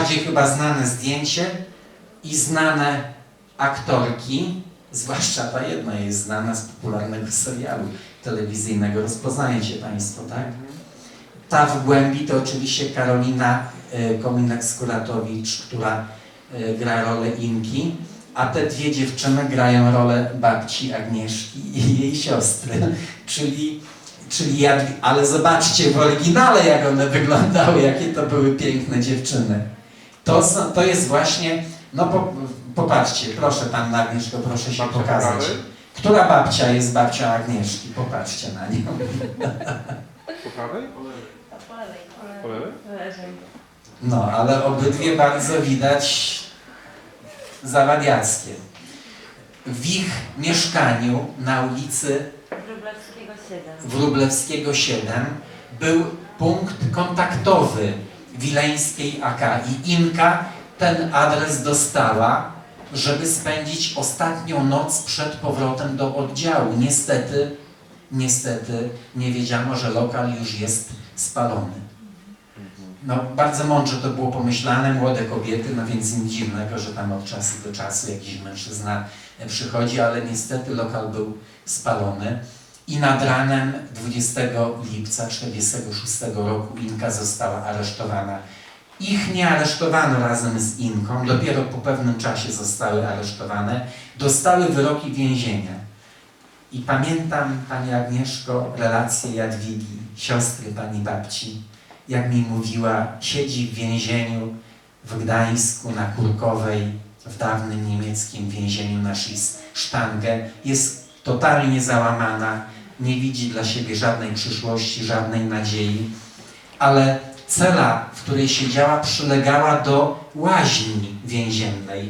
Bardziej chyba znane zdjęcie i znane aktorki, zwłaszcza ta jedna jest znana z popularnego serialu telewizyjnego. Rozpoznajecie Państwo, tak? Ta w głębi to oczywiście Karolina e, Kominek-Skuratowicz, która e, gra rolę Inki, a te dwie dziewczyny grają rolę babci Agnieszki i jej siostry, czyli, czyli Jadwi... Ale zobaczcie w oryginale, jak one wyglądały, jakie to były piękne dziewczyny. To, to jest właśnie, no po, popatrzcie, proszę Pan Agnieszko, proszę się pokazać. Która babcia jest babcią Agnieszki? Popatrzcie na nią. Po prawej? Po lewej. Po lewej? No, ale obydwie bardzo widać zawadiackie. W ich mieszkaniu na ulicy Wróblewskiego 7. Wróblewskiego 7 był punkt kontaktowy Wileńskiej AK i Inka ten adres dostała, żeby spędzić ostatnią noc przed powrotem do oddziału. Niestety, niestety nie wiedziano, że lokal już jest spalony. No, bardzo mądrze to było pomyślane, młode kobiety, no więc nic dziwnego, że tam od czasu do czasu jakiś mężczyzna przychodzi, ale niestety lokal był spalony. I nad ranem 20 lipca 1946 roku Inka została aresztowana. Ich nie aresztowano razem z Inką, dopiero po pewnym czasie zostały aresztowane, dostały wyroki więzienia. I pamiętam, Pani Agnieszko, relację Jadwigi, siostry Pani babci, jak mi mówiła, siedzi w więzieniu w Gdańsku na Kurkowej, w dawnym niemieckim więzieniu na Sztangę. Jest totalnie załamana, nie widzi dla siebie żadnej przyszłości, żadnej nadziei, ale cela, w której siedziała, przylegała do łaźni więziennej.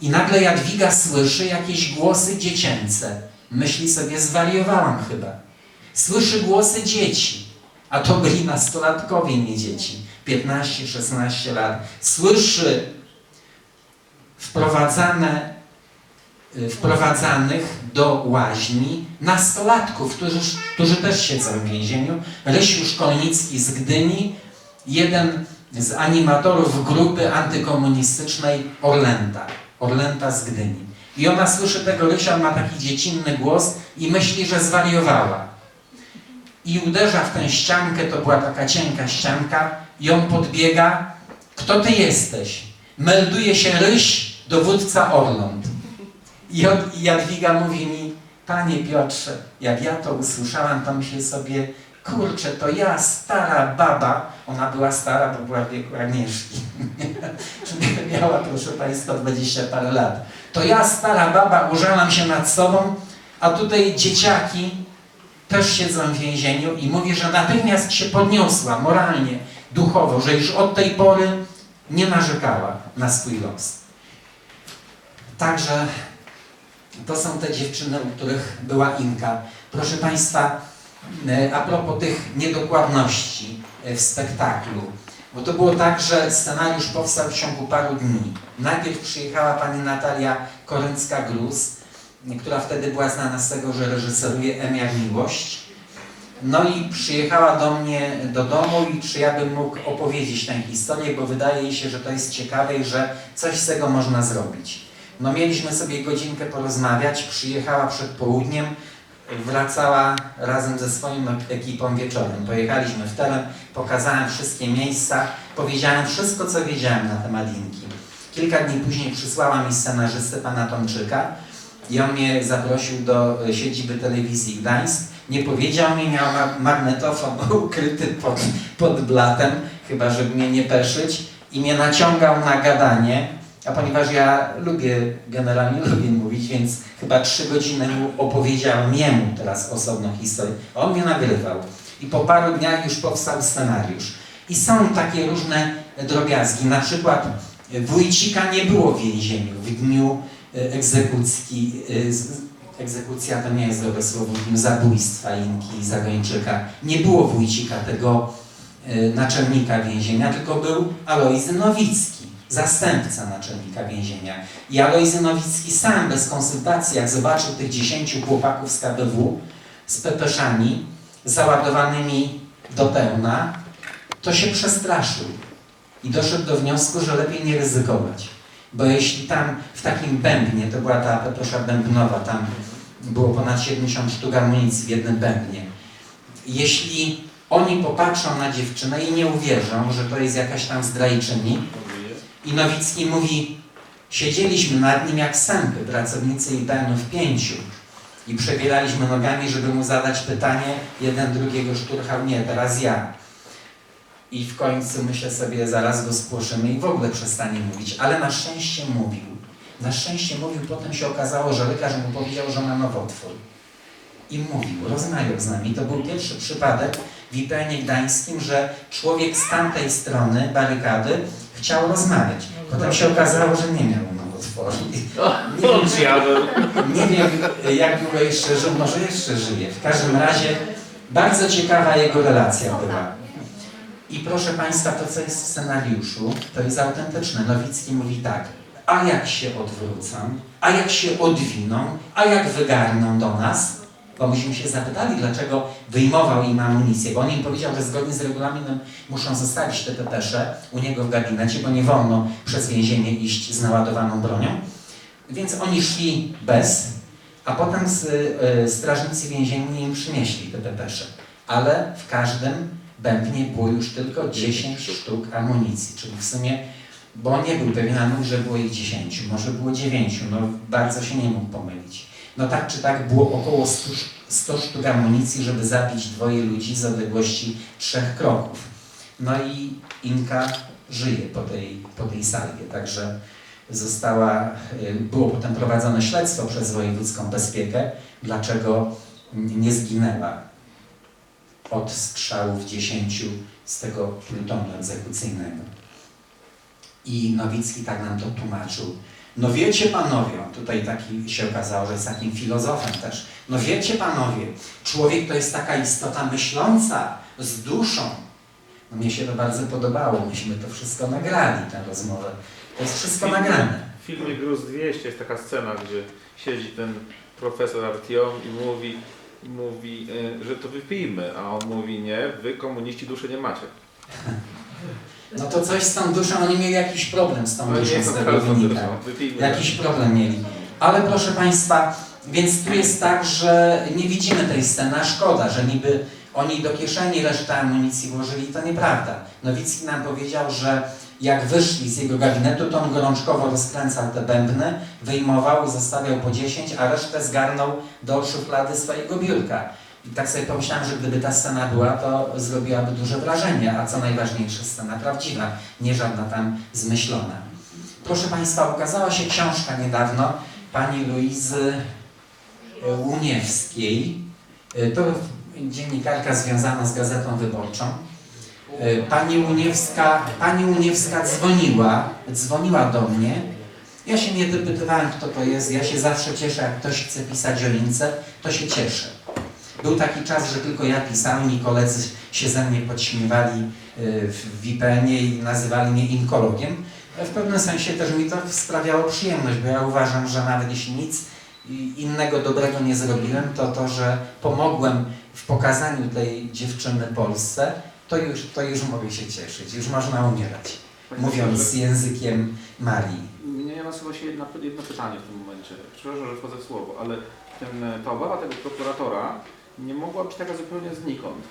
I nagle Jadwiga słyszy jakieś głosy dziecięce. Myśli sobie, zwariowałam chyba. Słyszy głosy dzieci, a to byli nastolatkowie, nie dzieci, 15-16 lat. Słyszy wprowadzane, wprowadzanych do łaźni nastolatków, którzy, którzy też siedzą w więzieniu. Rysiu Szkolnicki z Gdyni, jeden z animatorów grupy antykomunistycznej Orlęta. Orlęta z Gdyni. I ona słyszy tego Rysia, ma taki dziecinny głos i myśli, że zwariowała. I uderza w tę ściankę, to była taka cienka ścianka, i on podbiega. Kto ty jesteś? Melduje się Ryś, dowódca Orląt. I Jadwiga mówi mi, panie Piotrze, jak ja to usłyszałam, to myślę sobie, kurczę, to ja, stara baba, ona była stara, bo była w wieku Agnieszki, miała, proszę Państwa, 20 parę lat. To ja, stara baba, użalam się nad sobą, a tutaj dzieciaki też siedzą w więzieniu i mówi, że natychmiast się podniosła moralnie, duchowo, że już od tej pory nie narzekała na swój los. Także to są te dziewczyny, u których była Inka. Proszę Państwa, e, a propos tych niedokładności e, w spektaklu, bo to było tak, że scenariusz powstał w ciągu paru dni. Najpierw przyjechała pani Natalia Koryncka-Gruz, która wtedy była znana z tego, że reżyseruje Emia Miłość. No i przyjechała do mnie do domu i czy ja bym mógł opowiedzieć tę historię, bo wydaje jej się, że to jest ciekawe i że coś z tego można zrobić. No mieliśmy sobie godzinkę porozmawiać, przyjechała przed południem, wracała razem ze swoją ekipą wieczorem. Pojechaliśmy w teren, pokazałem wszystkie miejsca, powiedziałem wszystko, co wiedziałem na temat Inki. Kilka dni później przysłała mi scenarzystę pana Tomczyka i on mnie zaprosił do e, siedziby telewizji Gdańsk. Nie powiedział mi, miał ma- magnetofon ukryty pod, pod blatem, chyba żeby mnie nie peszyć i mnie naciągał na gadanie, a ponieważ ja lubię, generalnie lubię mówić, więc chyba trzy godziny opowiedziałem jemu teraz osobną historię. On mnie nagrywał i po paru dniach już powstał scenariusz. I są takie różne drobiazgi, na przykład Wójcika nie było w więzieniu w dniu e, egzekucji, e, egzekucja to nie jest dobre słowo, w dniu zabójstwa Inki Zagończyka. Nie było Wójcika, tego e, naczelnika więzienia, tylko był Alojzy Nowicki, zastępca naczelnika więzienia. I Alojzy Nowicki sam bez konsultacji, jak zobaczył tych dziesięciu chłopaków z KBW z pepeszami załadowanymi do pełna, to się przestraszył I doszedł do wniosku, że lepiej nie ryzykować. Bo jeśli tam w takim bębnie, to była ta pepesza bębnowa, tam było ponad 70 sztuk amunicji w jednym bębnie. Jeśli oni popatrzą na dziewczynę i nie uwierzą, że to jest jakaś tam zdrajczyni, i Nowicki mówi, siedzieliśmy nad nim jak sępy, pracownicy IPN-u w pięciu i przebieraliśmy nogami, żeby mu zadać pytanie, jeden drugiego szturchał, nie, teraz ja. I w końcu myślę sobie, zaraz go spłoszymy i w ogóle przestanie mówić, ale na szczęście mówił. Na szczęście mówił, potem się okazało, że lekarz mu powiedział, że ma nowotwór. I mówił, rozmawiał z nami. To był pierwszy przypadek w IPN-ie Gdańskim, że człowiek z tamtej strony barykady chciał rozmawiać. Potem się okazało, że nie miał nowotworu. Nie wiem, nie wiem, jak długo jeszcze żył, może jeszcze żyje. W każdym razie bardzo ciekawa jego relacja była. I proszę Państwa, to co jest w scenariuszu, to jest autentyczne. Nowicki mówi tak, a jak się odwrócą, a jak się odwiną, a jak wygarną do nas, bo myśmy się zapytali, dlaczego wyjmował im amunicję, bo on im powiedział, że zgodnie z regulaminem muszą zostawić te pepesze u niego w gabinecie, bo nie wolno przez więzienie iść z naładowaną bronią. Więc oni szli bez, a potem z, y, strażnicy więzienni im przynieśli te pepesze. Ale w każdym bębnie było już tylko 10 sztuk amunicji, czyli w sumie, bo nie był pewien, że było ich 10, może było 9, no bardzo się nie mógł pomylić. No tak czy tak było około 100, sz- 100 sztuk amunicji, żeby zabić dwoje ludzi z odległości trzech kroków. No i Inka żyje po tej, po tej salwie, także została, y, było potem prowadzone śledztwo przez wojewódzką bezpiekę, dlaczego nie zginęła od strzałów 10 z tego plutonu egzekucyjnego. I Nowicki tak nam to tłumaczył. No wiecie panowie, tutaj taki się okazało, że jest takim filozofem też. No wiecie panowie, człowiek to jest taka istota myśląca, z duszą. No mnie się to bardzo podobało, myśmy to wszystko nagrali, tę rozmowę. To jest wszystko nagrane. W filmie Gruz 200 jest taka scena, gdzie siedzi ten profesor Artiom i mówi, mówi y, że to wypijmy, a on mówi nie, wy komuniści duszy nie macie. No to coś z tą duszą, oni mieli jakiś problem z tą No duszą, z tego wynika. Jakiś problem mieli. Ale proszę Państwa, więc tu jest tak, że nie widzimy tej sceny, a szkoda, że niby oni do kieszeni resztę amunicji włożyli, to nieprawda. Nowicki nam powiedział, że jak wyszli z jego gabinetu, to on gorączkowo rozkręcał te bębny, wyjmował i zostawiał po 10, a resztę zgarnął do szuflady swojego biurka. I tak sobie pomyślałem, że gdyby ta scena była, to zrobiłaby duże wrażenie, a co najważniejsze, scena prawdziwa, nie żadna tam zmyślona. Proszę Państwa, ukazała się książka niedawno pani Luizy e, Łuniewskiej. E, To dziennikarka związana z Gazetą Wyborczą. E, Pani Łuniewska, pani Łuniewska dzwoniła, dzwoniła do mnie. Ja się nie dopytywałem, kto to jest. Ja się zawsze cieszę, jak ktoś chce pisać o Lince, to się cieszę. Był taki czas, że tylko ja pisałem i koledzy się ze mnie podśmiewali e, w IPN-ie i nazywali mnie inkologiem. W pewnym sensie też mi to sprawiało przyjemność, bo ja uważam, że nawet jeśli nic innego dobrego nie zrobiłem, to to, że pomogłem w pokazaniu tej dziewczyny Polsce, to już, to już mogę się cieszyć, już można umierać, mówiąc językiem Marii. Mnie nasuwa się jedna, jedno pytanie w tym momencie. Przepraszam, że wchodzę w słowo, ale ten, ta obawa tego prokuratora nie mogła być taka zupełnie znikąd.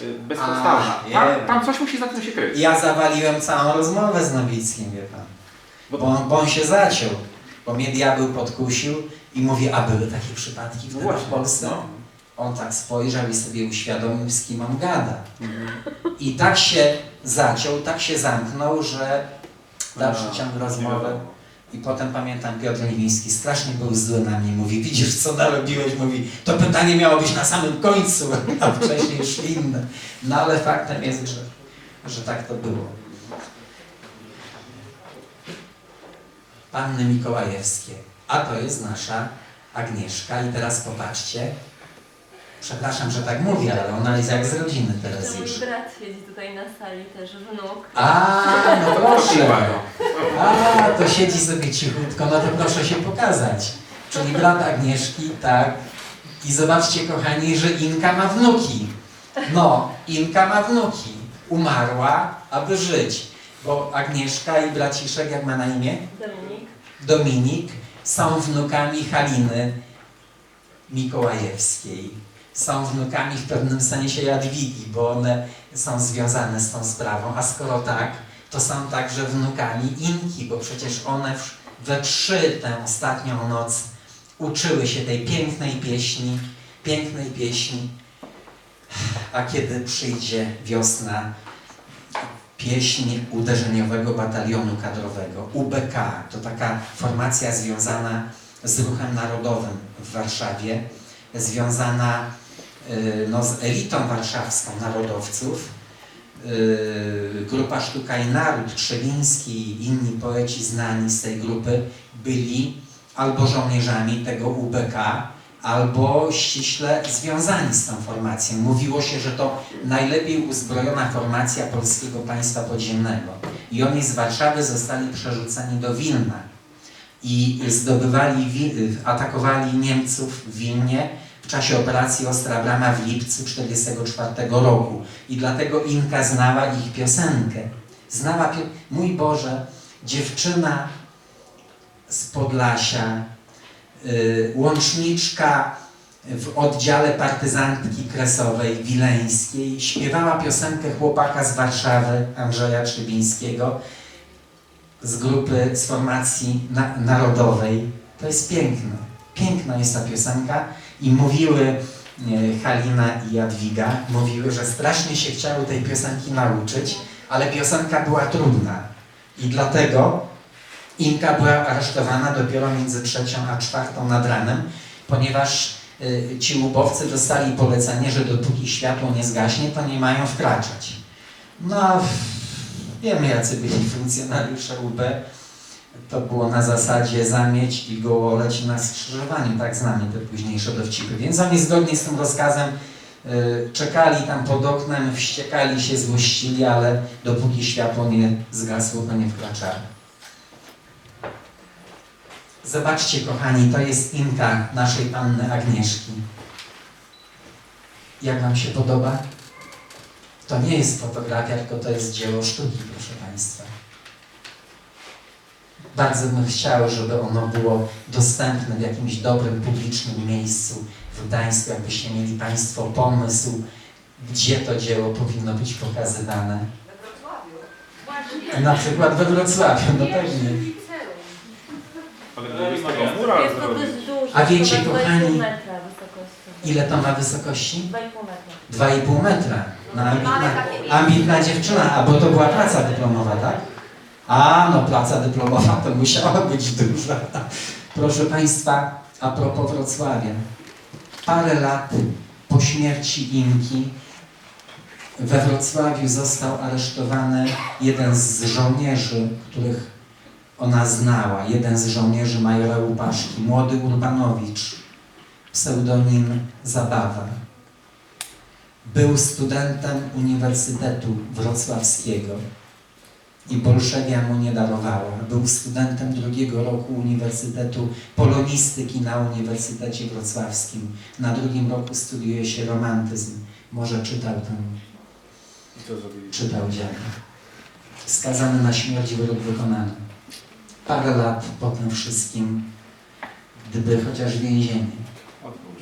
Y, Bezpodstawna. A, Tam, wiem. tam coś musi za tym się kryć. Ja zawaliłem całą rozmowę z Nowickim, wie pan, Bo, bo on, bo on się zaciął, bo mnie diabeł podkusił i mówi, a były takie przypadki no wtedy w właśnie, Polsce? no. On tak spojrzał i sobie uświadomił, z kim on gada. Mhm. I tak się zaciął, tak się zamknął, że dalszy ciąg rozmowy. I potem pamiętam Piotr Liwiński strasznie był zły na mnie. Mówi, widzisz co narobiłeś? Mówi, to pytanie miało być na samym końcu, a wcześniej szli inne. No ale faktem jest, że, że tak to było. Panny Mikołajewskie. A to jest nasza Agnieszka. I teraz popatrzcie. Przepraszam, że tak mówię, ale ona jest jak z rodziny teraz To mój już. brat siedzi tutaj na sali też, wnuk. A, no proszę. A, to siedzi sobie cichutko, no to proszę się pokazać. Czyli brat Agnieszki, tak. I zobaczcie, kochani, że Inka ma wnuki. No, Inka ma wnuki. Umarła, aby żyć. Bo Agnieszka i braciszek, jak ma na imię? Dominik. Dominik są wnukami Haliny Mikołajewskiej. Są wnukami w pewnym sensie Jadwigi, bo one są związane z tą sprawą. A skoro tak, to są także wnukami Inki, bo przecież one we trzy tę ostatnią noc uczyły się tej pięknej pieśni, pięknej pieśni. A kiedy przyjdzie wiosna, pieśń uderzeniowego batalionu kadrowego, UBK. To taka formacja związana z ruchem narodowym w Warszawie, związana no, z elitą warszawską narodowców. Y, Grupa Sztuka i Naród, Trzewiński i inni poeci znani z tej grupy byli albo żołnierzami tego UBK, albo ściśle związani z tą formacją. Mówiło się, że to najlepiej uzbrojona formacja polskiego państwa podziemnego. I oni z Warszawy zostali przerzuceni do Wilna i zdobywali, atakowali Niemców w Wilnie w czasie operacji Ostra Brama w lipcu 1944 roku. I dlatego Inka znała ich piosenkę. Znała, mój Boże, dziewczyna z Podlasia, y, łączniczka w oddziale partyzantki kresowej wileńskiej śpiewała piosenkę chłopaka z Warszawy, Andrzeja Trzebińskiego, z grupy, z formacji na, narodowej. To jest piękne. Piękna jest ta piosenka i mówiły e, Halina i Jadwiga, mówiły, że strasznie się chciały tej piosenki nauczyć, ale piosenka była trudna. I dlatego Inka była aresztowana dopiero między trzecią a czwartą nad ranem, ponieważ y, ci łubowcy dostali polecenie, że dopóki światło nie zgaśnie, to nie mają wkraczać. No, wiemy jacy byli funkcjonariusze UB. To było na zasadzie zamieć i gołoleć na skrzyżowaniu, tak znamy te późniejsze dowcipy. Więc oni zgodnie z tym rozkazem y, czekali tam pod oknem, wściekali się, złościli, ale dopóki światło nie zgasło, to nie wkraczali. Zobaczcie, kochani, to jest inka naszej panny Agnieszki. Jak Wam się podoba? To nie jest fotografia, tylko to jest dzieło sztuki, proszę. Bardzo bym chciał, żeby ono było dostępne w jakimś dobrym, publicznym miejscu w Gdańsku, jakbyście mieli Państwo pomysł, gdzie to dzieło powinno być pokazywane. Na przykład we Wrocławiu, no pewnie. Ale gdyby z tego mural Jest to zrobić, dość duże. A wiecie, kochani, 2,5 metra wysokości. Ile to ma wysokości? 2,5 metra. 2,5 metra. No, ambitna, ambitna dziewczyna, a bo to była praca dyplomowa, tak? A, no praca dyplomowa to musiała być duża. Proszę Państwa, a propos Wrocławia. Parę lat po śmierci Inki we Wrocławiu został aresztowany jeden z żołnierzy, których ona znała, jeden z żołnierzy majora Łupaszki, młody Urbanowicz, pseudonim Zabawa. Był studentem Uniwersytetu Wrocławskiego i Bolszewia mu nie darowała. Był studentem drugiego roku Uniwersytetu Polonistyki na Uniwersytecie Wrocławskim. Na drugim roku studiuje się romantyzm. Może czytał ten, czytał dział. Skazany na śmierć, wyrok wykonany. Parę lat po tym wszystkim, gdyby chociaż więzienie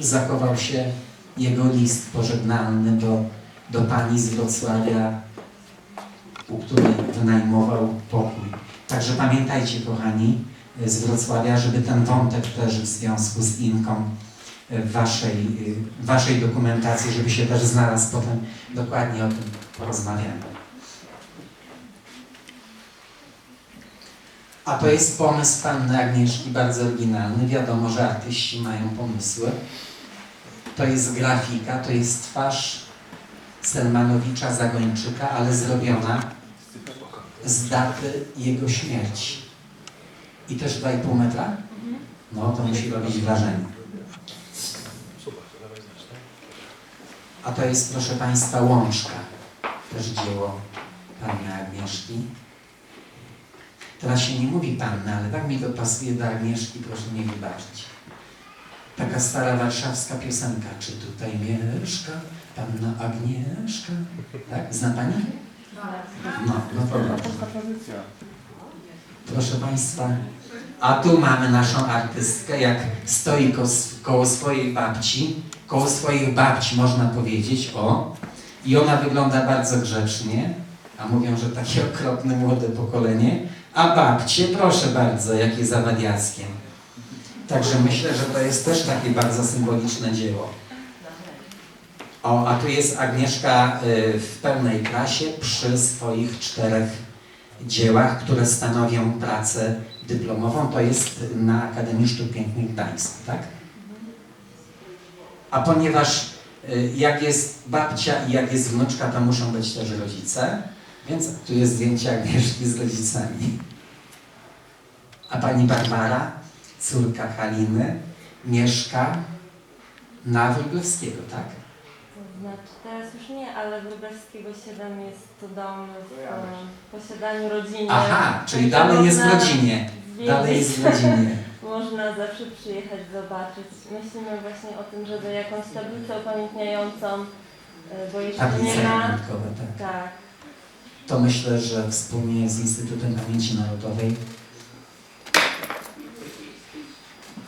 zachował się jego list pożegnalny do, do pani z Wrocławia, u której wynajmował pokój. Także pamiętajcie, kochani, z Wrocławia, żeby ten wątek też w związku z Inką w waszej, w waszej dokumentacji, żeby się też znalazł potem, dokładnie o tym porozmawiamy. A to jest pomysł panny Agnieszki, bardzo oryginalny. Wiadomo, że artyści mają pomysły. To jest grafika, to jest twarz Selmanowicza Zagończyka, ale zrobiona z daty jego śmierci. I też 2,5 metra? No, to musi robić wrażenie. A to jest, proszę Państwa, łączka. Też dzieło panny Agnieszki. Teraz się nie mówi panna, ale tak mi to pasuje do Agnieszki, proszę mnie wybaczyć. Taka stara warszawska piosenka. Czy tutaj mieszka panna Agnieszka? Tak? Zna Pani? No, No. Polska tradycja. Proszę Państwa, a tu mamy naszą artystkę, jak stoi ko koło swojej babci, koło swoich babci można powiedzieć, o, i ona wygląda bardzo grzecznie, a mówią, że takie okropne młode pokolenie, a babcie, proszę bardzo, jakie zawadiackie. Także myślę, że to jest też takie bardzo symboliczne dzieło. O, a tu jest Agnieszka y, w pełnej klasie przy swoich czterech dziełach, które stanowią pracę dyplomową. To jest na Akademii Sztuk Pięknych Gdańsk, tak? A ponieważ y, jak jest babcia i jak jest wnuczka, to muszą być też rodzice, więc tu jest zdjęcie Agnieszki z rodzicami. A pani Barbara, córka Haliny, mieszka na Wróblewskiego, tak? Znaczy, teraz już nie, ale Wróbelskiego 7 jest to dom w e, posiadaniu rodziny. Aha, czyli Także dalej jest w można rodzinie. Dalej jest w rodzinie. Można zawsze przyjechać, zobaczyć. Myślimy właśnie o tym, żeby jakąś tablicę upamiętniającą, e, bo jeszcze Tablice nie ma. pamiątkowe, tak. Tak. To myślę, że wspólnie z Instytutem Pamięci Narodowej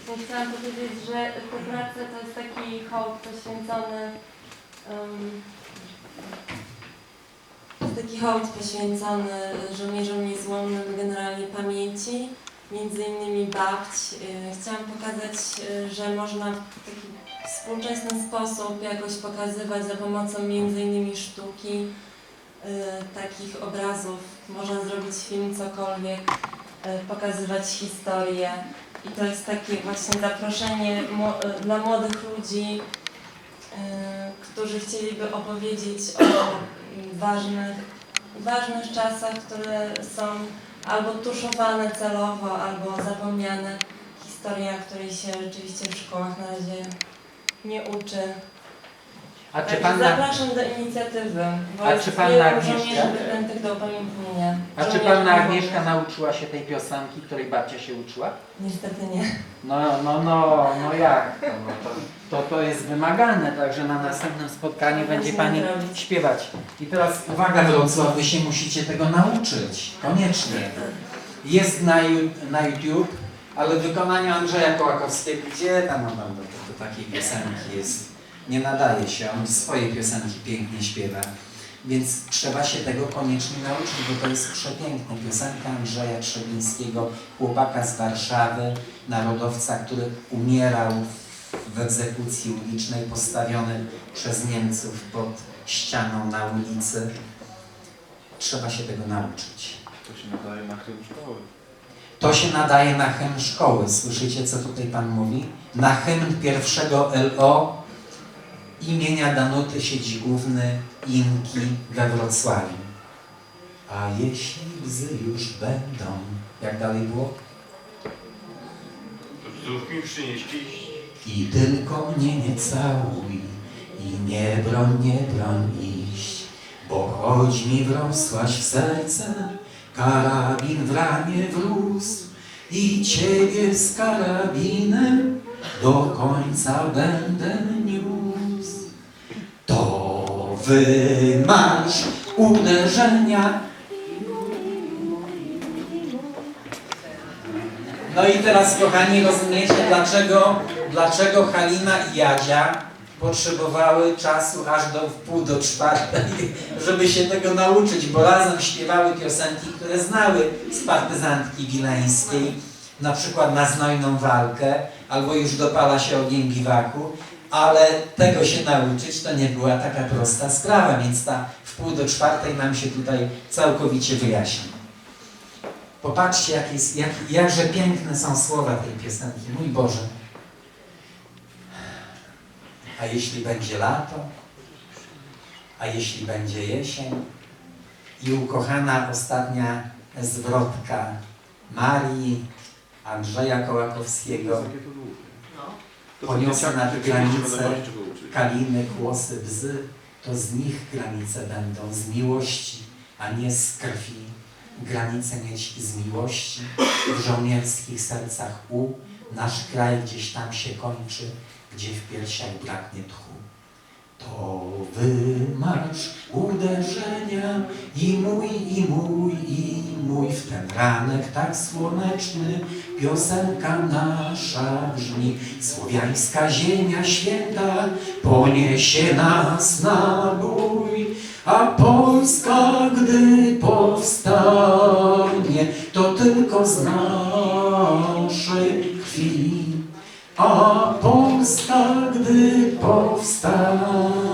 Właśnie chciałam powiedzieć, że te prace to jest taki hołd poświęcony jest taki hołd poświęcony żołnierzom niezłomnym generalnie pamięci, między innymi babć. Y, Chciałam pokazać, y, że można w taki współczesny sposób jakoś pokazywać za pomocą między innymi sztuki y, takich obrazów. Można zrobić film, cokolwiek, pokazywać historię. I to jest takie właśnie zaproszenie dla młodych ludzi, którzy chcieliby opowiedzieć o ważnych, ważnych czasach, które są albo tuszowane celowo, albo zapomniane. Historia, której się rzeczywiście w szkołach na razie nie uczy. A czy Także panna, Zapraszam do inicjatywy, bo A jest czy panna wielu Agnieszka? żołnierzy wyklętych do upamiętnienia. a czy Żołnierzy panna. Agnieszka nauczyła się tej piosenki, której babcia się uczyła? Niestety nie. No, no, no, no jak? to? No to, to, to jest wymagane, także na następnym spotkaniu będzie Pani śpiewać. I teraz uwaga Wrocław, Wy się musicie tego nauczyć, koniecznie. Jest na, Ju- na YouTube, ale wykonanie Andrzeja Kołakowskiego, gdzie tam do, do, do takiej piosenki jest, nie nadaje się, on swoje piosenki pięknie śpiewa. Więc trzeba się tego koniecznie nauczyć, bo to jest przepiękna piosenka Andrzeja Trzebińskiego, chłopaka z Warszawy, narodowca, który umierał w egzekucji ulicznej postawiony przez Niemców pod ścianą na ulicy. Trzeba się tego nauczyć. To się nadaje na hymn szkoły. To się nadaje na hymn szkoły. Słyszycie, co tutaj Pan mówi? Na hymn pierwszego LO imienia Danuty Siedzigówny Inki we Wrocławiu. A jeśli łzy już będą... Jak dalej było? Znów mi przynieśli I tylko mnie nie całuj i nie broń, nie broń iść, bo choć mi wrosłaś w serce, karabin w ramię wrósł i ciebie z karabinem do końca będę. To wymarsz uderzenia. No i teraz, kochani, rozumiecie, dlaczego, dlaczego Halina i Jadzia potrzebowały czasu aż do wpół do czwartej, żeby się tego nauczyć, bo razem śpiewały piosenki, które znały z partyzantki wileńskiej, na przykład na znojną walkę, albo już dopala się ogień biwaku, ale tego się nauczyć to nie była taka prosta sprawa, więc ta wpół do czwartej nam się tutaj całkowicie wyjaśni. Popatrzcie, jak jest, jak, jakże piękne są słowa tej piosenki. Mój Boże. A jeśli będzie lato? A jeśli będzie jesień? I ukochana ostatnia zwrotka Marii Andrzeja Kołakowskiego. Takie to długie. To Poniosę nad uczyć. Kaliny, kłosy, bzy, to z nich granice będą, z miłości, a nie z krwi. Granice mieć z miłości, w żołnierskich sercach u, nasz kraj gdzieś tam się kończy, gdzie w piersiach braknie tchu. To wymarsz uderzenia i mój, i mój, i mój w ten ranek tak słoneczny piosenka nasza brzmi. Słowiańska ziemia święta poniesie nas na bój, a Polska, gdy powstanie, to tylko z naszej krwi. A Polska, gdy powstanie,